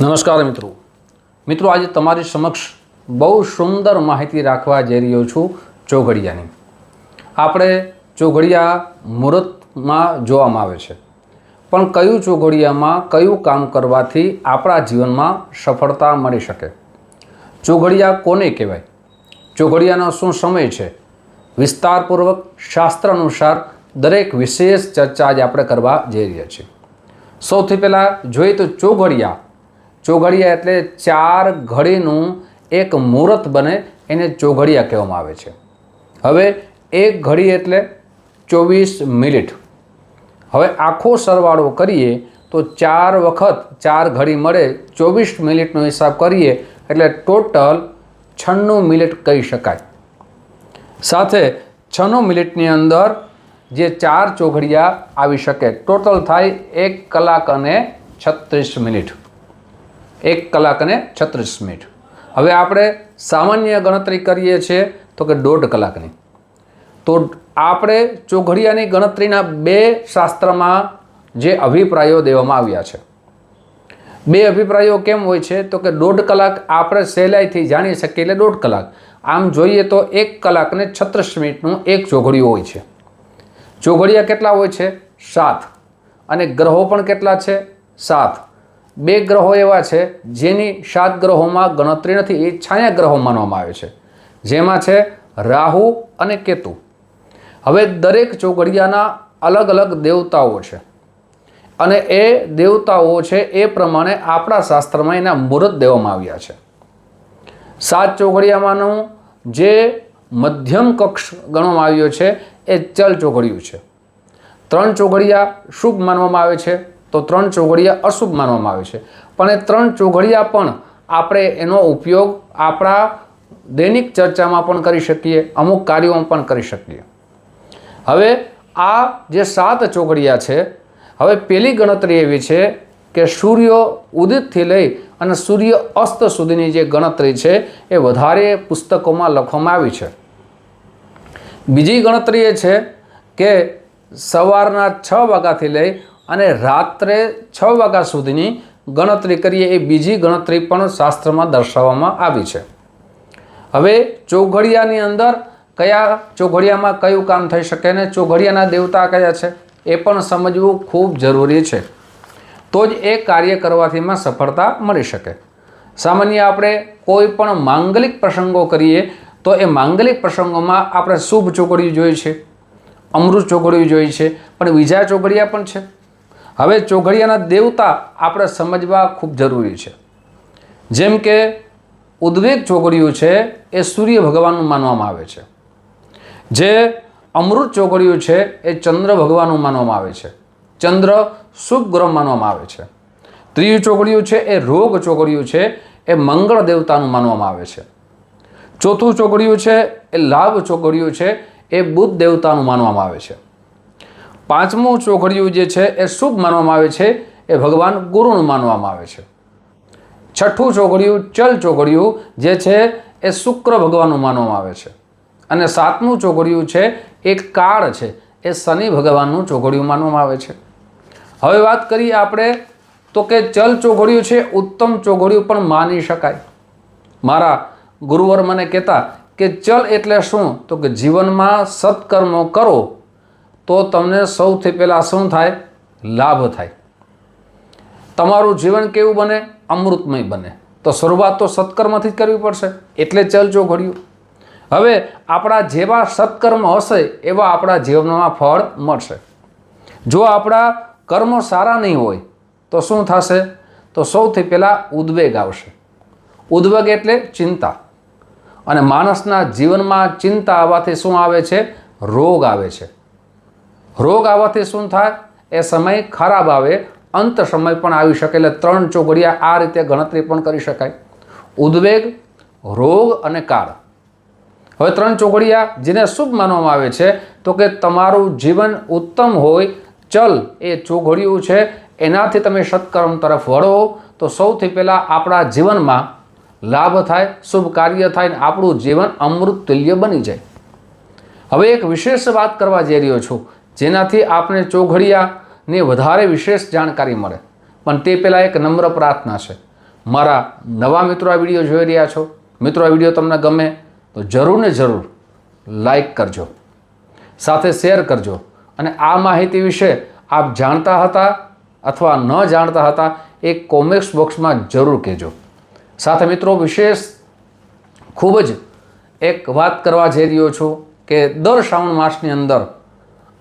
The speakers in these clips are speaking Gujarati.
નમસ્કાર મિત્રો. મિત્રો, આજે તમારી સમક્ષ બહુ સુંદર માહિતી રાખવા જઈ રહ્યો છું ચોઘડિયાની. આપણે ચોઘડિયા મુહૂર્તમાં જોવામાં આવે છે. પણ કયું ચોઘડિયામાં કયું કામ કરવાથી આપણા જીવનમાં સફળતા મળી શકે? ચોઘડિયા કોને કહેવાય? ચોઘડિયાનો શું સમય છે? વિસ્તારપૂર્વક શાસ્ત્ર અનુસાર દરેક વિશેષ ચર્ચા આજે આપણે કરવા જઈ રહ્યા છીએ. સૌથી પહેલાં જોઈએ તો ચોઘડિયા ચોઘડિયા એટલે ચાર ઘડીનું એક મુહૂર્ત બને, એને ચોઘડિયા કહેવામાં આવે છે. હવે એક ઘડી એટલે ચોવીસ મિનિટ. હવે આખો સરવાળો કરીએ તો ચાર વખત ચાર ઘડી મળે, ચોવીસ મિનિટનો હિસાબ કરીએ એટલે ટોટલ છન્નું મિનિટ કહી શકાય. સાથે છન્નું મિનિટની અંદર જે ચાર ચોઘડિયા આવી શકે, ટોટલ થાય એક કલાક અને છત્રીસ મિનિટ. એક કલાક અને છત્રીસ મિનિટ. હવે આપણે સામાન્ય ગણતરી કરીએ છીએ તો કે દોઢ કલાકની. તો આપણે ચોઘડિયાની ગણતરીના બે શાસ્ત્રમાં જે અભિપ્રાયો દેવામાં આવ્યા છે. બે અભિપ્રાયો કેમ હોય છે? તો કે દોઢ કલાક આપણે સહેલાઈથી જાણી શકીએ એટલે દોઢ કલાક. આમ જોઈએ તો એક કલાકને છત્રીસ મિનિટનું એક ચોઘડિયું હોય છે. ચોઘડિયા કેટલા હોય છે? સાત. અને ગ્રહો પણ કેટલા છે? સાત. બે ગ્રહો એવા છે જેની સાત ગ્રહોમાં ગણતરી નથી, એ છાયા ગ્રહો માનવામાં આવે છે. જેમાં છે રાહુ અને કેતુ. હવે દરેક ચોઘડિયાના અલગ અલગ દેવતાઓ છે. અને એ દેવતાઓ છે એ પ્રમાણે આપણા શાસ્ત્રમાં એના મુહૂર્ત દેવામાં આવ્યા છે. સાત ચોઘડિયામાંનું જે મધ્યમ કક્ષ ગણવામાં આવ્યો છે, એ ચલ ચોઘડિયું છે. ત્રણ ચોઘડિયા શુભ માનવામાં આવે છે. તો ત્રણ ચોઘડિયા અશુભ માનવામાં આવે છે. પણ એ ત્રણ ચોઘડિયા પણ આપણે એનો ઉપયોગ આપણા દૈનિક ચર્ચામાં પણ કરી શકીએ, અમુક કાર્યોમાં પણ કરી શકીએ. હવે આ જે સાત ચોઘડિયા છે, હવે પેલી ગણતરી એવી છે કે સૂર્ય ઉદિતથી લઈ અને સૂર્ય અસ્ત સુધીની જે ગણતરી છે એ વધારે પુસ્તકોમાં લખવામાં આવી છે. બીજી ગણતરી એ છે કે સવારના છ વાગ્યાથી લઈ અને રાત્રે છ વાગ્યા સુધીની ગણતરી કરીએ એ બીજી ગણતરી પણ શાસ્ત્રમાં દર્શાવવામાં આવી છે. હવે ચોઘડિયાની અંદર કયા, ચોઘડિયામાં કયું કામ થઈ શકે ને ચોઘડિયાના દેવતા કયા છે એ પણ સમજવું ખૂબ જરૂરી છે. તો જ એ કાર્ય કરવાથી એમાં સફળતા મળી શકે. સામાન્ય આપણે કોઈ પણ માંગલિક પ્રસંગો કરીએ તો એ માંગલિક પ્રસંગોમાં આપણે શુભ ચોઘડિયું જોઈએ છે, અમૃત ચોઘડિયું જોઈએ છે, પણ બીજા ચોઘડિયા પણ છે. હવે ચોઘડિયાના દેવતા આપણે સમજવા ખૂબ જરૂરી છે. જેમ કે ઉદ્વેગ ચોઘડિયું છે એ સૂર્ય ભગવાનનું માનવામાં આવે છે. જે અમૃત ચોઘડિયું છે એ ચંદ્ર ભગવાનનું માનવામાં આવે છે. ચંદ્ર શુભ ગ્રહ માનવામાં આવે છે. ત્રીજું ચોઘડિયું છે એ રોગ ચોઘડિયું છે એ મંગળ દેવતાનું માનવામાં આવે છે. ચોથું ચોઘડિયું છે એ લાભ ચોઘડિયું છે એ બુદ્ધ દેવતાનું માનવામાં આવે છે. પાંચમું ચોઘડિયું જે છે એ શુભ માનવામાં આવે છે, એ ભગવાન ગુરુનું માનવામાં આવે છે. છઠ્ઠું ચોઘડિયું, ચલ ચોઘડિયું જે છે એ શુક્ર ભગવાનનું માનવામાં આવે છે. અને સાતમું ચોઘડિયું છે એ કાળ છે, એ શનિ ભગવાનનું ચોઘડિયું માનવામાં આવે છે. હવે વાત કરીએ આપણે, તો કે ચલ ચોઘડિયું છે, ઉત્તમ ચોઘડિયું પણ માની શકાય. મારા ગુરુવર મને કહેતા કે ચલ એટલે શું? તો કે જીવનમાં સત્કર્મો કરો તો તમને સૌથી પહેલાં શું થાય? લાભ થાય. તમારું જીવન કેવું બને? અમૃતમય બને. તો શરૂઆત તો સત્કર્મથી જ કરવી પડશે. એટલે ચલ ઘડ્યું. હવે આપણા જેવા સત્કર્મ હશે, એવા આપણા જીવનમાં ફળ મળશે. જો આપણા કર્મ સારા નહીં હોય, તો શું થશે? તો સૌથી પહેલાં ઉદ્વેગ આવશે. ઉદ્વેગ એટલે ચિંતા. અને માણસના જીવનમાં ચિંતા આવવાથી શું આવે છે? રોગ આવે છે. રોગ આવવાથી શું થાય? એ સમય ખરાબ આવે, અંત સમય પણ આવી શકે. એટલે ત્રણ ચોઘડિયા આ રીતે ગણતરી પણ કરી શકાય. ઉદ્વેગ, રોગ અને કાળ. હવે ત્રણ ચોઘડિયા જેને શુભ માનવામાં આવે છે, તો કે તમારું જીવન ઉત્તમ હોય, ચલ એ ચોઘડિયું છે. એનાથી તમે સત્કર્મ તરફ વળો, તો સૌથી પહેલાં આપણા જીવનમાં લાભ થાય, શુભ કાર્ય થાય ને આપણું જીવન અમૃત તુલ્ય બની જાય. હવે એક વિશેષ વાત કરવા જઈ રહ્યો છું. જેનાથી આપણે ચોઘડિયાને વધારે વિશેષ જાણકારી મળે. પણ તે પહેલાં એક નમ્ર પ્રાર્થના છે. મારા નવા મિત્રો આ વીડિયો જોઈ રહ્યા છો, મિત્રો આ વીડિયો તમને ગમે તો જરૂર ને જરૂર લાઈક કરજો, સાથે શેર કરજો અને આ માહિતી વિશે આપ જાણતા હતા અથવા ન જાણતા હતા એ કોમેન્ટ્સ બોક્સમાં જરૂર કહેજો. સાથે મિત્રો, વિશેષ ખૂબ જ એક વાત કરવા જઈ રહ્યો છું કે દર શ્રાવણ માસની અંદર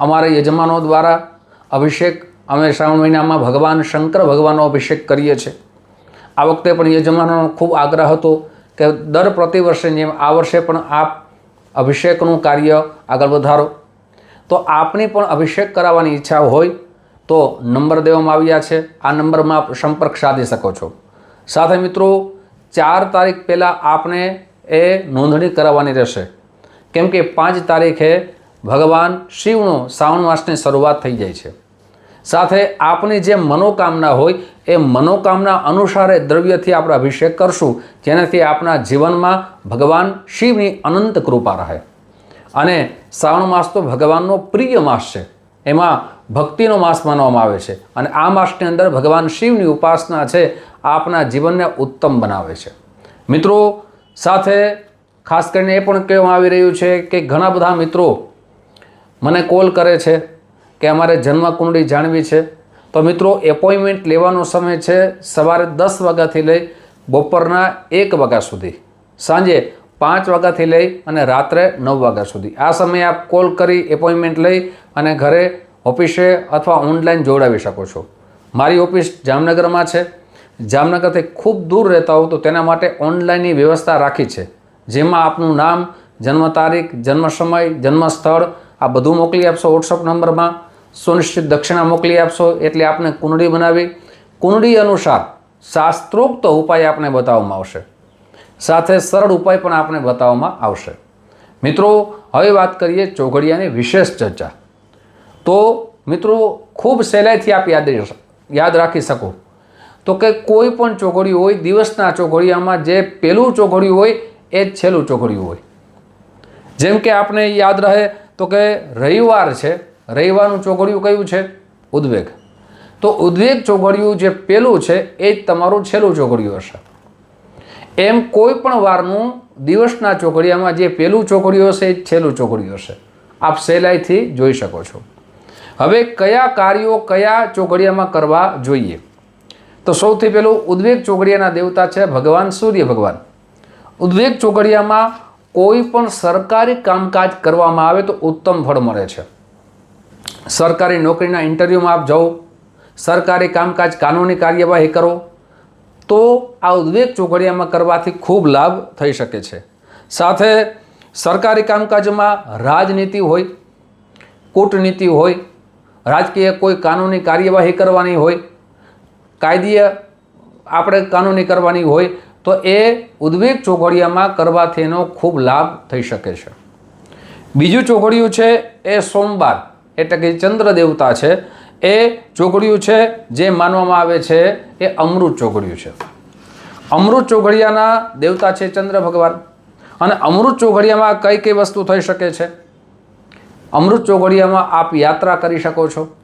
અમારા યજમાનો દ્વારા અભિષેક અમે શ્રાવણ મહિનામાં ભગવાન શંકર ભગવાનનો અભિષેક કરીએ છીએ. આ વખતે પણ યજમાનોનો ખૂબ આગ્રહ હતો કે દર પ્રતિવર્ષની જેમ આ વર્ષે પણ આપ અભિષેકનું કાર્ય આગળ વધારો. તો આપની પણ અભિષેક કરાવવાની ઈચ્છા હોય તો નંબર દેવામાં આવ્યા છે. આ નંબરમાં આપ સંપર્ક સાધી શકો છો. સાથે મિત્રો, ચાર તારીખ પહેલાં આપને એ નોંધણી કરાવવાની રહેશે. કેમ કે પાંચ તારીખે ભગવાન શિવનો શ્રાવણ માસની શરૂઆત થઈ જાય છે. સાથે આપની જે મનોકામના હોય, એ મનોકામના અનુસારે દ્રવ્યથી આપણે અભિષેક કરશું, જેનાથી આપણા જીવનમાં ભગવાન શિવની અનંત કૃપા રહે. અને શ્રાવણ માસ તો ભગવાનનો પ્રિય માસ છે. એમાં ભક્તિનો માસ માનવામાં આવે છે. અને આ માસની અંદર ભગવાન શિવની ઉપાસના છે, આપના જીવનને ઉત્તમ બનાવે છે. મિત્રો, સાથે ખાસ કરીને એ પણ કહેવામાં આવી રહ્યું છે કે ઘણા બધા મિત્રો મને કોલ કરે છે કે અમારે જન્મકુંડળી જાણવી છે. તો મિત્રો, એપોઇન્ટમેન્ટ લેવાનો સમય છે સવારે દસ વાગ્યાથી લઈ બપોરના એક વાગ્યા સુધી. સાંજે પાંચ વાગ્યાથી લઈ અને રાત્રે નવ વાગ્યા સુધી. આ સમયે આપ કોલ કરી, એપોઇન્ટમેન્ટ લઈ અને ઘરે ઓફિસે અથવા ઓનલાઈન જોડાવી શકો છો. મારી ઓફિસ જામનગરમાં છે. જામનગરથી ખૂબ દૂર રહેતા હો તો તેના માટે ઓનલાઈનની વ્યવસ્થા રાખી છે. જેમાં આપનું નામ, જન્મ તારીખ, જન્મ સમય જન્મ સ્થળ આ બધું મોકલી આપશો વોટ્સઅપ નંબરમાં. સુનિશ્ચિત દક્ષિણા મોકલી આપશો, એટલે આપને કુંડળી બનાવી. કુંડળી અનુસાર શાસ્ત્રોક્ત ઉપાય આપને બતાવવામાં આવશે. સાથે સરળ ઉપાય પણ આપને બતાવવામાં આવશે. મિત્રો, હવે વાત કરીએ ચોઘડિયાની વિશેષ ચર્ચા. તો મિત્રો, ખૂબ સહેલાઈથી આપ યાદ યાદ રાખી શકો. તો કે કોઈ પણ ચોઘડિયું હોય, દિવસના ચોઘડિયામાં જે પહેલું ચોઘડિયું હોય, એ જ છેલ્લું ચોઘડિયું હોય. જેમ કે આપણે યાદ રહે તો કે રવિવાર છે, રવિવારનું ચોઘડિયું કયું છે? ઉદ્વેગ. તો ઉદ્વેગ ચોઘડિયું જે પહેલું છે, એ જ તમારું છેલ્લું ચોઘડિયું હશે. એમ કોઈ પણ વારનું દિવસના ચોઘડિયામાં જે પહેલું ચોઘડિયું હશે, એ છેલ્લું ચોઘડિયું હશે. આપ સહેલાઈથી જોઈ શકો છો. હવે કયા કાર્યો કયા ચોઘડિયામાં કરવા જોઈએ? તો સૌથી પહેલું ઉદ્વેગ ચોઘડિયાના દેવતા છે ભગવાન સૂર્ય ભગવાન. ઉદ્વેગ ચોઘડિયામાં કોઈ પણ સરકારી કામકાજ કરવામાં આવે તો ઉત્તમ ફળ મળે છે. સરકારી નોકરીના ઇન્ટરવ્યૂમાં આપ જાઓ, સરકારી કામકાજ કાનૂની કાર્યવાહી કરો, તો આ ઉદ્વેગ ચોઘડિયામાં કરવાથી ખૂબ લાભ થઈ શકે છે. સાથે સરકારી કામકાજમાં રાજનીતિ હોય, કૂટનીતિ હોય, રાજકીય કોઈ કાનૂની કાર્યવાહી કરવાની હોય, કાયદીય આપણે કાનૂની કરવાની હોય તો એ ઉદ્વેગ ચોઘડિયામાં કરવાથી એનો ખૂબ લાભ થઈ શકે છે. બીજું ચોઘડિયું છે એ સોમવાર, એટલે કે ચંદ્ર દેવતા છે. એ ચોઘડિયું છે, જે માનવામાં આવે છે, એ અમૃત ચોઘડિયું છે. અમૃત ચોઘડિયાના દેવતા છે ચંદ્ર ભગવાન. અને અમૃત ચોઘડિયામાં કઈ કઈ વસ્તુ થઈ શકે છે? અમૃત ચોઘડિયામાં આપ યાત્રા કરી શકો છો.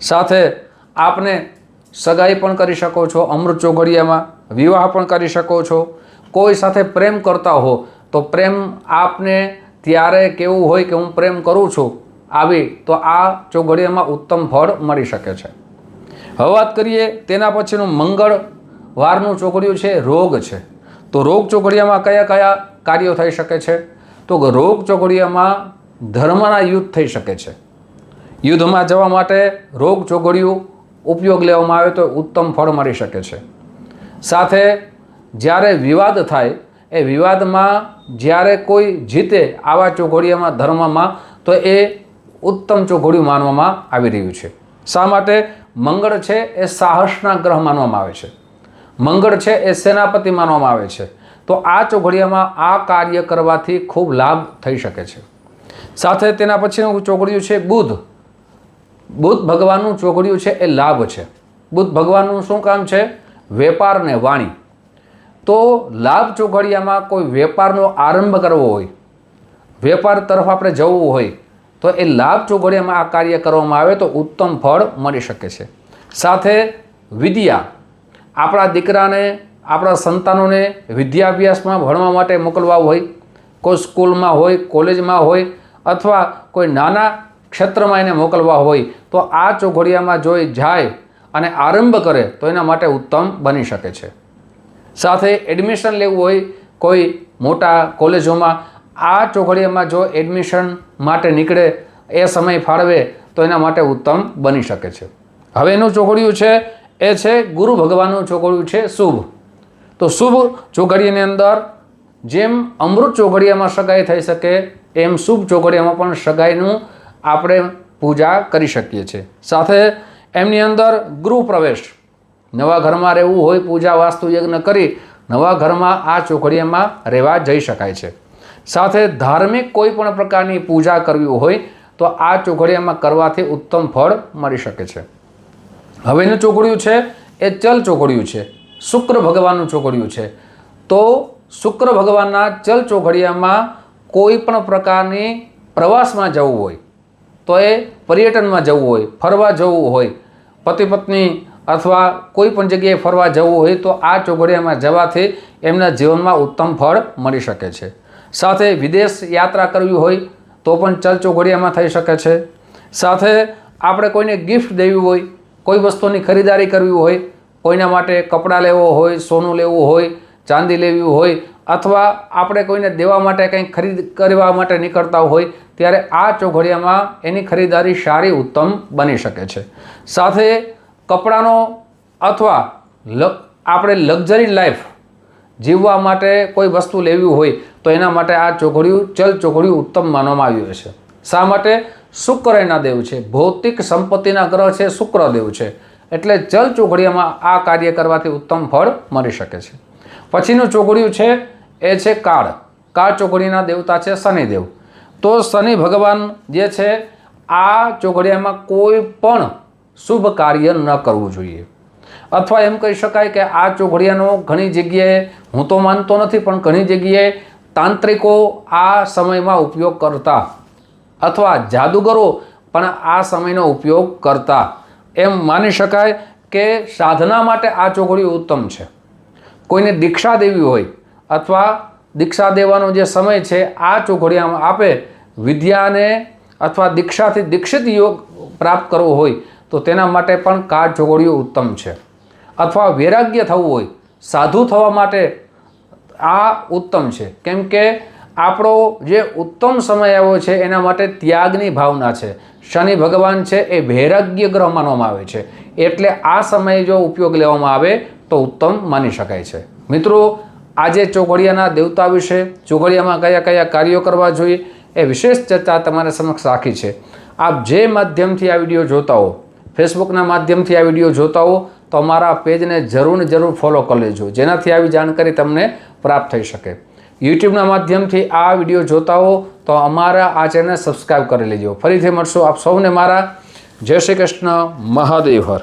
સાથે આપને સગાઈ પણ કરી શકો છો, અમૃત ચોઘડિયામાં વિવાહ પણ કરી શકો છો. કોઈ સાથે પ્રેમ કરતા હો, તો પ્રેમ આપને ત્યારે કેવું હોય કે હું પ્રેમ કરું છું, આવી તો આ ચોઘડિયામાં ઉત્તમ ફળ મળી શકે છે. હવે વાત કરીએ તેના પછીનું મંગળવારનું ચોઘડિયું છે, રોગ છે. તો રોગ ચોઘડિયામાં કયા કયા કાર્યો થઈ શકે છે? તો રોગ ચોઘડિયામાં ધર્મના યુદ્ધ થઈ શકે છે. યુદ્ધમાં જવા માટે રોગ ચોઘડિયું ઉપયોગ લેવામાં આવે તો ઉત્તમ ફળ મળી શકે છે. સાથે જ્યારે વિવાદ થાય, એ વિવાદમાં જ્યારે કોઈ જીતે આવા ચોઘોડિયામાં ધર્મમાં, તો એ ઉત્તમ ચોઘોડિયું માનવામાં આવી રહ્યું છે. શા માટે? મંગળ છે એ સાહસના ગ્રહ માનવામાં આવે છે. મંગળ છે એ સેનાપતિ માનવામાં આવે છે. તો આ ચોઘડિયામાં આ કાર્ય કરવાથી ખૂબ લાભ થઈ શકે છે. સાથે તેના પછીનું ચોઘડિયું છે બુધ. બુધ ભગવાનનું ચોકડિયું છે એ લાભ છે. બુદ્ધ ભગવાનનું શું કામ છે? વેપાર ને વાણી. તો લાભ ચોઘડિયામાં કોઈ વેપારનો આરંભ કરવો હોય, વેપાર તરફ આપણે જવું હોય, તો એ લાભ ચોઘડિયામાં આ કાર્ય કરવામાં આવે તો ઉત્તમ ફળ મળી શકે છે. સાથે વિદ્યા. આપણા દીકરાને, આપણા સંતાનોને વિદ્યાભ્યાસમાં ભણવા માટે મોકલવા હોય, કોઈ સ્કૂલમાં હોય, કોલેજમાં હોય, અથવા કોઈ નાના ક્ષેત્રમાં એને મોકલવા હોય તો આ ચોઘડિયામાં જો એ જાય અને આરંભ કરે તો એના માટે ઉત્તમ બની શકે છે. સાથે એડમિશન લેવું હોય કોઈ મોટા કોલેજોમાં, આ ચોઘડિયામાં જો એડમિશન માટે નીકળે, એ સમય ફાળવે તો એના માટે ઉત્તમ બની શકે છે. હવે એનું ચોઘડિયું છે, એ છે ગુરુ ભગવાનનું ચોઘડિયું છે શુભ. તો શુભ ચોઘડિયાની અંદર જેમ અમૃત ચોઘડિયામાં સગાઈ થઈ શકે, એમ શુભ ચોઘડિયામાં પણ સગાઈનું આપણે પૂજા કરી શકીએ છીએ. સાથે એમની અંદર ગૃહ પ્રવેશ. નવા ઘરમાં રહેવું હોય, પૂજા વાસ્તુ યજ્ઞ કરી નવા ઘરમાં આ ચોઘડિયામાં રહેવા જઈ શકાય છે. સાથે ધાર્મિક કોઈ પણ પ્રકારની પૂજા કરવી હોય, તો આ ચોઘડિયામાં કરવાથી ઉત્તમ ફળ મળી શકે છે. હવેનું ચોઘડિયું છે એ ચલ ચોઘડિયું છે. શુક્ર ભગવાનનું ચોઘડિયું છે. તો શુક્ર ભગવાનના ચલ ચોઘડિયામાં કોઈ પણ પ્રકારની પ્રવાસમાં જવું હોય તો એ પર્યટનમાં જવું હોય, ફરવા જવું હોય પતિ પત્ની અથવા કોઈ પણ જગ્યાએ ફરવા જવું હોય તો આ ચોઘડિયામાં જવાથી એમના જીવનમાં ઉત્તમ ફળ મળી શકે છે. સાથે વિદેશ યાત્રા કરવી હોય તો પણ ચલ ચોઘડિયામાં થઈ શકે છે. સાથે આપણે કોઈને ગિફ્ટ દેવી હોય, કોઈ વસ્તુની ખરીદારી કરવી હોય, કોઈના માટે કપડાં લેવો હોય, સોનું લેવું હોય ચાંદી લેવી હોય અથવા આપણે કોઈને દેવા માટે કંઈક ખરીદ કરવા માટે નીકળતા હોય, ત્યારે આ ચોઘડિયામાં એની ખરીદારી સારી ઉત્તમ બની શકે છે. સાથે કપડાનો અથવા આપણે લક્ઝરી લાઈફ જીવવા માટે કોઈ વસ્તુ લેવી હોય, તો એના માટે આ ચોઘડિયું, ચલ ચોઘડિયું ઉત્તમ માનવામાં આવ્યું છે. શા માટે? શુક્ર એના દેવ છે. ભૌતિક સંપત્તિના ગ્રહ છે, શુક્રદેવ છે. એટલે ચલ ચોઘડિયામાં આ કાર્ય કરવાથી ઉત્તમ ફળ મળી શકે છે. પછીનું ચોઘડિયું છે, એ છે કાળ. કાળ ચોકડીના દેવતા છે શનિદેવ. તો શનિ ભગવાન જે છે, આ ચોઘડિયામાં કોઈ પણ શુભ કાર્ય ન કરવું જોઈએ. અથવા એમ કહી શકાય કે આ ચોઘડિયાનો ઘણી જગ્યાએ, હું તો માનતો નથી, પણ ઘણી જગ્યાએ તાંત્રિકો આ સમયમાં ઉપયોગ કરતા. અથવા જાદુગરો પણ આ સમયનો ઉપયોગ કરતા. એમ માની શકાય કે સાધના માટે આ ચોઘડિયું ઉત્તમ છે. કોઈને દીક્ષા દેવી હોય અથવા દીક્ષા દેવાનો જે સમય છે, આ ચોઘડિયામાં આપે વિદ્યાને અથવા દીક્ષાથી દીક્ષિત યોગ પ્રાપ્ત કરવો હોય, તો તેના માટે પણ કાળ ચોઘડિયું ઉત્તમ છે. અથવા વૈરાગ્ય થવું હોય, સાધુ થવા માટે આ ઉત્તમ છે. કેમ કે આપણો જે ઉત્તમ સમય આવ્યો છે, એના માટે ત્યાગની ભાવના છે. શનિ ભગવાન છે એ વૈરાગ્ય ગ્રહ માનવામાં આવે છે. એટલે આ સમયે જો ઉપયોગ લેવામાં આવે તો ઉત્તમ માની શકાય છે. મિત્રો, આજે ચોઘડિયાના દેવતા વિશે, ચોઘડિયામાં કયા કયા કાર્યો કરવા જોઈએ એ વિશેષ ચર્ચા તમારા સમક્ષ રાખી છે. આપ જે માધ્યમથી આ વીડિયો જોતા હો, ફેસબુકના માધ્યમથી આ વીડિયો જોતા હો, તો અમારા પેજને જરૂર જરૂર ફોલો કરી લેજો. જેનાથી આવી જાણકારી તમને પ્રાપ્ત થઈ શકે. યુટ્યુબના માધ્યમથી આ વીડિયો જોતા હો તો અમારા આ ચેનલ સબસ્ક્રાઈબ કરી લેજો. ફરીથી મળશું આપ સૌને મારા. જય શ્રી કૃષ્ણ. મહાદેવ હર.